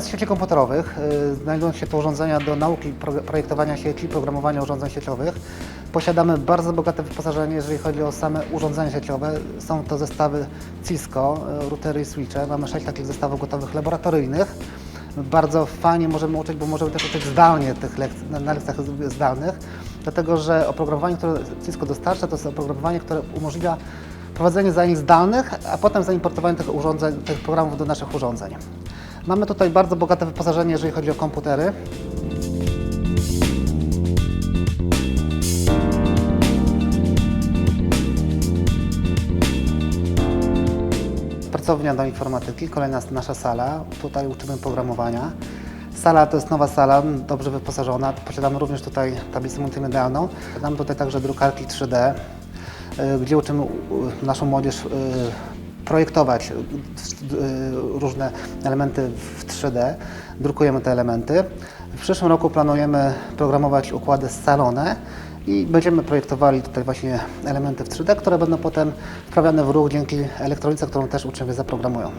Z sieci komputerowych. y, Znajdują się tu urządzenia do nauki pro- projektowania sieci, programowania urządzeń sieciowych. Posiadamy bardzo bogate wyposażenie, jeżeli chodzi o same urządzenia sieciowe. Są to zestawy Cisco, y, routery i switche. Mamy sześć takich zestawów gotowych laboratoryjnych. Bardzo fajnie możemy uczyć, bo możemy też uczyć zdalnie tych lek- na- na lekcjach zdalnych, dlatego że oprogramowanie, które Cisco dostarcza, to jest oprogramowanie, które umożliwia prowadzenie zajęć zdalnych, a potem zaimportowanie tych urządzeń, tych programów do naszych urządzeń. Mamy tutaj bardzo bogate wyposażenie, jeżeli chodzi o komputery. Pracownia do informatyki, kolejna nasza sala. Tutaj uczymy programowania. Sala to jest nowa sala, dobrze wyposażona. Posiadamy również tutaj tablicę multimedialną. Mamy tutaj także drukarki 3D, y, gdzie uczymy naszą młodzież y, projektować y, różne elementy w 3D. Drukujemy te elementy. W przyszłym roku planujemy programować układy scalone i będziemy projektowali tutaj właśnie elementy w 3D, które będą potem wprawiane w ruch dzięki elektronice, którą też uczniowie zaprogramują.